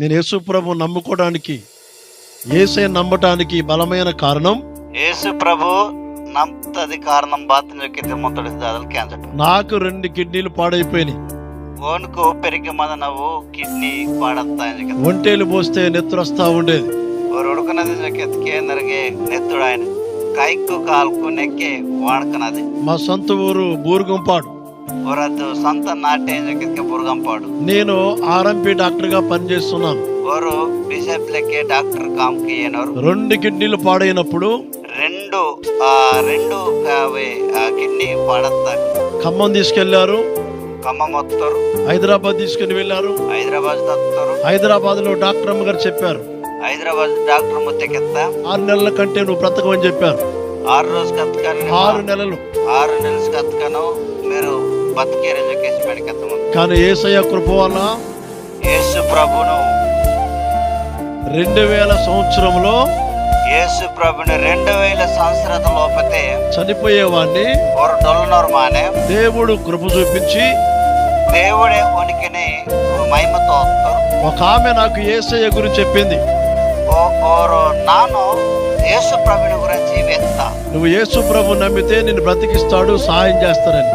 నేను యేసుప్రభు నమ్ముకోవడానికి ఏసే నమ్మటానికి బలమైన కారణం యేసు ప్రభు నమ్మది కారణం బాత్రూంలో కిడ్నీ మొత్తడు క్యాన్సర్. నాకు రెండు కిడ్నీలు పాడైపోయినాయి. ఓనుకు పెరిగి మన నవ్వు కిడ్నీ పాడతాయి ఒంటేలు పోస్తే నెత్తురస్తా ఉండేది. ஒரு உடுக்குனது ஜக்கெத்துக்கே நெருங்கே నెత్తుడాయన కైకు కాల్కు నెక్కే వాడకనది. మా సొంత ఊరు బూరుగంపాడు. ಹೊರತು ಸ್ವಂತ ನಾಟ್ಯ ಜಗತ್ಗೆ ಬುರ್ಗಂಪಾಡು నేను ఆర్ఎంపీ డాక్టర్గా పనిచేస్తున్నాను. వారు ಬಿಷಪ್ లెక్కే డాక్టర్ ಕಾಮ್ಕಿ ಏನವರು రెండు కిడ్నీలు పాడైనప్పుడు రెండు ఆ, రెండు కిడ్నీ పాడతారు ఖమ్మం తీసుకెళ్ళారు. ఖమ్మం వస్తారు హైదరాబాద్ తీసుకుని వెళ్ళారు. హైదరాబాద్ వస్తారు హైదరాబాద్లో డాక్టర్ అమ్మగారు చెప్పారు. హైదరాబాద్ డాక్టర్ ముత్తకెత్త ఆరు నెలల కంటే నువ్వు బ్రతకమని చెప్పారు. ఆరు రోజు కత్తుకాను ఆరు నెలలు. ఆరు నెలలు కత్తుకను కానీ ఏసయ్య కృప వల్ల యేసు ప్రభును రెండు వేల సంవత్సరంలో యేసు ప్రభుని రెండు వేల సంవత్సరాల లోపతే చనిపోయేవాడిని ఒక డొల్లనోరు మానే దేవుడు కృప చూపించి దేవుడే ఉనికిని మహిమతో ఒక ఆమె నాకు ఏసయ్య గురించి చెప్పింది. ఓ- ఓరు నాను గురించి నువ్వు యేసు ప్రభు నమ్మితే నిన్ను బ్రతికిస్తాడు సహాయం చేస్తారని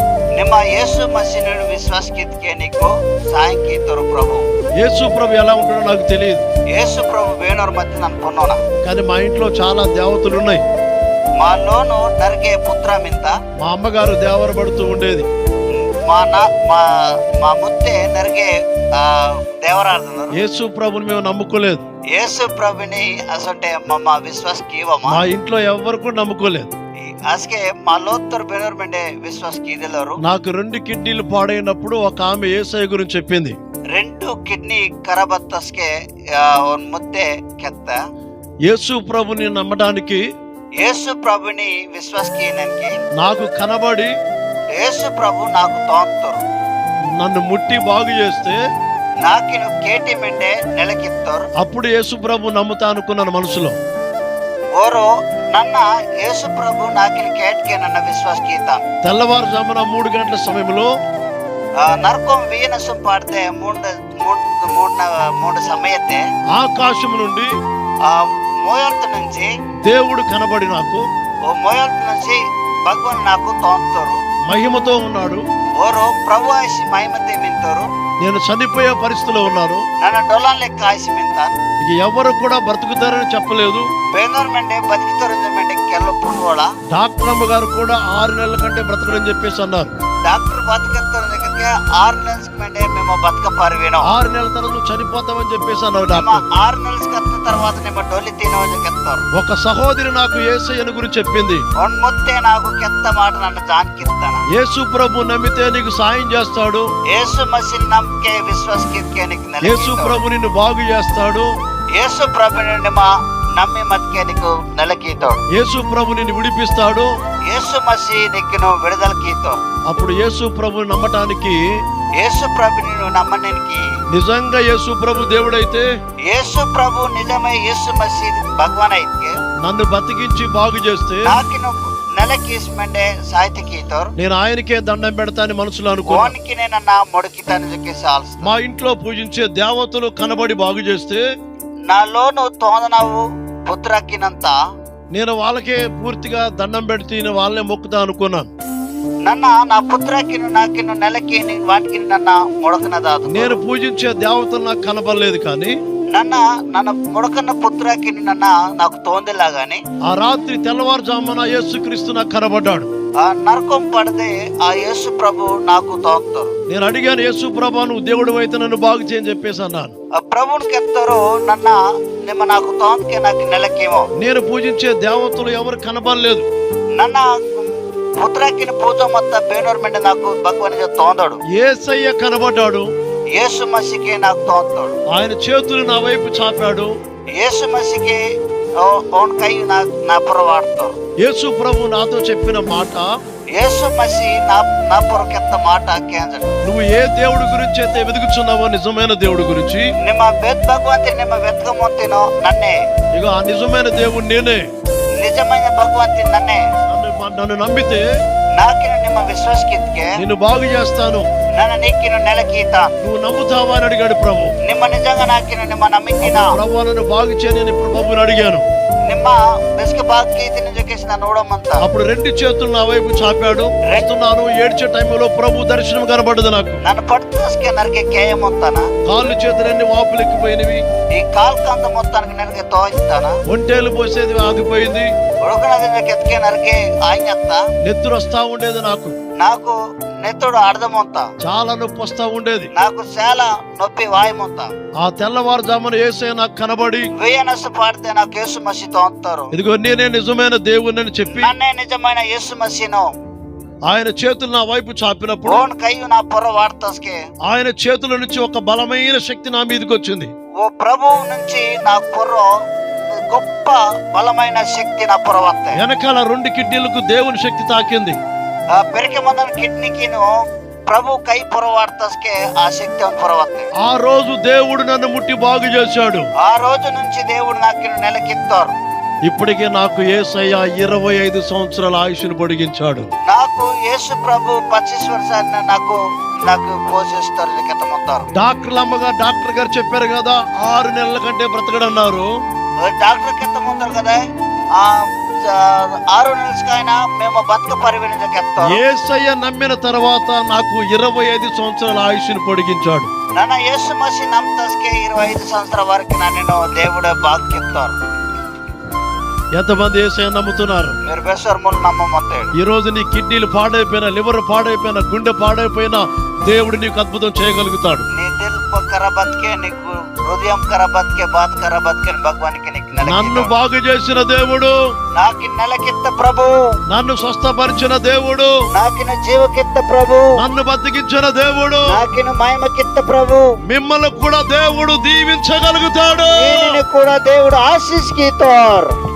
యేసు ప్రభు. ఎలా ఉంటాడో నాకు తెలియదు. యేసు ప్రభు వేణోరు మధ్య కానీ మా ఇంట్లో చాలా దేవతలు ఉన్నాయి మా నోను నరికే పుత్రమింత మా అమ్మగారు దేవర పడుతూ ఉండేది. మా నా మా మా ముత్తే నరికే దేవరాధన యేసు ప్రభుని మేము నమ్ముకోలేదు. యేసు ప్రభుని అసంటే మా మా విశ్వాసకి మా ఇంట్లో ఎవరికి నమ్ముకోలేదు. అసకే మా లోత్తర్ బెనర్ మెండే విశ్వాసకి ఇదెల్లరు నాకు రెండు కిడ్నీలు పాడైనప్పుడు ఒక ఆమె యేసయ్య గురించి చెప్పింది. రెండు కిడ్నీ కరబత్తస్కే ముత్తే కెత్త. యేసు ప్రభుని నమ్మడానికి యేసు ప్రభుని విశ్వాసకి నాకు కనబడి యేసు ప్రభు నాకు తోంతరు నన్ను ముట్టి బాగు చేస్తే నాకిను కేటి మెంಡೆ నెలకిత్తరు. అప్పుడు యేసు ప్రభు నమ్ముతా అనుకున్నాను మనసులో. ఓరు నన్న యేసు ప్రభు నాకిన కేట్కే నన్న విశ్వాసకి ఇద్దాం తెల్లవారుజామున మూడు గంటల సమయంలో నరకం వీనసం పాడితే మూడు మూడు మూడు మూడు సమయతే ఆకాశం నుండి ఆ మోయల్త నుంచి దేవుడు కనబడి నాకు ఓ మోయల్త నుంచి భగవాన్ నాకు తోంతరు మహిమతో ఉన్నాడు. ఓరు ప్రభు ఆశ మహిమతే వింటారు. నేను చనిపోయే పరిస్థితిలో ఉన్నాను. నన్ను డొలాన్ లెక్క ఆశ వింటాను ఎవరు కూడా బ్రతుకుతారని చెప్పలేదు. బెంగళూరు మెండే బతుకుతారు డాక్టర్ అమ్మగారు కూడా ఆరు నెలల కంటే బ్రతకడని చెప్పేసి అన్నారు. డాక్టర్ బతుకెత్తారు ನನಗೆ ಆರು ನೆಲ್ಸ್ ಮೇಲೆ ఆరు నెలల తర్వాత చనిపోతామని చెప్పేసి అన్నావు ఆరు ನೆಲ್ಸ್ ಕತ್ತ తర్వాత ನಿಮ್ಮ ಡೊಲಿ ತಿನ್ನೋದು ఒక సహోదరి నాకు యేసయ్యను గురించి చెప్పింది. ಅವ್ನು ಮುತ್ತೆ ನಾಗು ಕೆತ್ತ ಮಾಟ ನನ್ನ యేసు ప్రభు నమ్మితే నీకు సాయం చేస్తాడు. ಏಸು ಮಸಿನ್ ನಂಬಿಕೆ ವಿಶ್ವಾಸಕ್ಕೆ యేసు ప్రభు నిన్ను బాగు చేస్తాడు. ఏసు ప్రభుని మా నమ్మి మతికే నీకు నెలకీతాడు యేసు ప్రభు నిన్ను విడిపిస్తాడు. యేసు మసి నీకు విడుదల కీతావు అప్పుడు యేసు ప్రభు నమ్మటానికి యేసు ప్రభుని నమ్మడానికి నిజంగా యేసు ప్రభు దేవుడైతే యేసు ప్రభు నిజమే యేసు మసీద్ భగవాన్ అయితే నన్ను బతికించి బాగు చేస్తే నాకు నువ్వు నెలకి మండే సాహిత్యకి తోర్ నేను ఆయనకే దండం పెడతాని మనసులో అనుకో ఓనికి నేనన్న మొడికితాను చెప్పేసి మా ఇంట్లో పూజించే దేవతలు కనబడి బాగు చేస్తే నాలో నువ్వు తోదనవు పుత్రకినంత నేను వాళ్ళకే పూర్తిగా దండం పెడితే వాళ్ళనే మొక్కుతా అనుకున్నాను. నన్న నా పుత్రకి నాకిను నెలకి వాటికి నన్న మొడకనదాదు. నేను పూజించే దేవతలు నాకు కనబడలేదు కానీ నన్న నన్న మొడకన్న పుత్రకి నన్న నాకు తోందిలాగాని ఆ రాత్రి తెల్లవారుజామున యేసుక్రీస్తు నాకు కనబడ్డాడు. ఆ నరకం పడితే ఆ యేసు ప్రభు నాకు తోంతారు నేను అడిగాను యేసు ప్రభా నువ్వు దేవుడు అయితే నన్ను బాగు చేయని చెప్పేసి అన్నాను. ఆ ప్రభుని కెత్తరు నన్న నిమ్మ నాకు తోందకే నాకు నెలకేమో నేను పూజించే దేవతలు ఎవరు కనబడలేదు ನನ್ನ ಪುತ್ರಕಿನ ಪೂಜೆ ಮತ್ತ ಬೇನೂರ್ ಮೆಂಡೆ ನಾಕು ಭಗವಾನಿಗೆ ತೋಂದೋಡು ఏసయ్య కనబడ్డాడు ಯೇಸು ಮಸಿಗೆ ನಾಕು ತೋಂದೋಡು ఆయన చేతులు నా వైపు చాపాడు ಯೇಸು మసికి ఓన్ కై నా నా పురవాడతారు యేసు ప్రభు నాతో చెప్పిన మాట యేసు మసి నా నా పొరకెత్త మాట కేంద్రం. నువ్వు ఏ దేవుడి గురించి అయితే వెతుకుతున్నావో నిజమైన దేవుడి గురించి? నిమ్మ బెత్ భగవంతి నిమ్మ వెతకమొంతేనో నన్నే. ఇగో ఆ నిజమైన దేవుడు నేనే. నిజమైన భగవంతి నన్నే. నన్ను నమ్మితే నాకిను నిమ్మ విశ్వాసకిత్కే. నిన్ను బాగు చేస్తాను. నన్ను నీకిను నెలకీత. నువ్వు నమ్ముతావా అని అడిగాడు ప్రభు. నిమ్మ నిజంగా నాకిను నిమ్మ నమ్మికినా ప్రభు నన్ను బాగు చేయని ప్రభువుని అడిగాను. నిమ్మ బెస్క బాత్ తిని చెప్పేసి నన్ను ఊడమంతా అప్పుడు రెండు చేతులు నా వైపు చాపాడు. వస్తున్నాను ఏడ్చే టైంలో ప్రభు దర్శనం కనబడదు నాకు. నన్ను పట్టుకే నరికే కేయం మొత్తానా కాళ్ళు చేతులన్నీ వాపులెక్కి పోయినవి ఈ కాల్ కంత మొత్తానికి నరికే తోయిస్తానా ఒంటేలు పోసేది ఆగిపోయింది. ఉడకనది నాకు ఎతికే నరికే ఆయన నెత్తురు వస్తా ఉండేది నాకు. నాకు నెత్తుడు అర్థమంత చాలా నొప్పి వస్తా ఉండేది. నాకు చాలా నొప్పి వాయమంత. ఆ తెల్లవారుజామున ఏసే నాకు కనబడి వేయనస్సు పాడితే నాకు యేసు మసీతో అంటారు ఇదిగో నేనే నిజమైన దేవుణ్ణి చెప్పి నన్నే నిజమైన యేసు మసీను ఆయన చేతులు నా వైపు చాపినప్పుడు కయ్యు నా పొర వాడతాస్కే ఆయన చేతుల నుంచి ఒక బలమైన శక్తి నా మీదకి వచ్చింది. ఓ ప్రభువు నుంచి నా పొర్ర గొప్ప బలమైన శక్తి నా పొర వస్తాయి వెనకాల రెండు కిడ్నీలకు దేవుని శక్తి తాకింది. పెరికే ముందర కిడ్నీకిను ప్రభు కై పొర వాడతాస్కే ఆ శక్తి అని పొర వస్తాయి ఆ రోజు దేవుడు నన్ను ముట్టి బాగు చేశాడు. ఆ రోజు నుంచి దేవుడు నాకు నెలకిస్తారు ఇప్పటికే నాకు ఏసయ్య ఇరవై ఐదు సంవత్సరాల ఆయుష్ను పొడిగించాడు. నాకు యేసు ప్రభు పచ్చిస్ వర్షాన్ని నాకు నాకు పోషిస్తారు లిఖితమవుతారు డాక్టర్లు అమ్మగా డాక్టర్ గారు చెప్పారు కదా ఆరు నెలల కంటే బ్రతకడన్నారు. డాక్టర్ కింద ముందరు కదా ఆరు మేము ఏసయ్య నమ్మిన తర్వాత నాకు ఇరవై ఐదు సంవత్సరాల ఆయుష్ని పొడిగించాడు. నన్న మసి ఇరవై ఐదు సంవత్సరాల వరకు నన్ను దేవుడే ఎంతమంది ఏసయ్య నమ్ముతున్నారు? మీరు ఈ రోజు నీ కిడ్నీలు పాడైపోయినా లివర్ పాడైపోయినా గుండె పాడైపోయినా దేవుడు నీకు అద్భుతం చేయగలుగుతాడు. కర బతికే నీకు హృదయం కర బతికే బాధ కర బతికే భగవానికి నీకు నన్ను బాగు చేసిన దేవుడు. నాకి నెలకిత్త ప్రభు. నన్ను స్వస్థపరిచిన దేవుడు. నాకిన జీవకిత్త ప్రభు. నన్ను బతికించిన దేవుడు. నాకిన మహిమకిత్త ప్రభు. మిమ్మల్ని కూడా దేవుడు దీవించగలుగుతాడు. కూడా దేవుడు ఆశీస్కితారు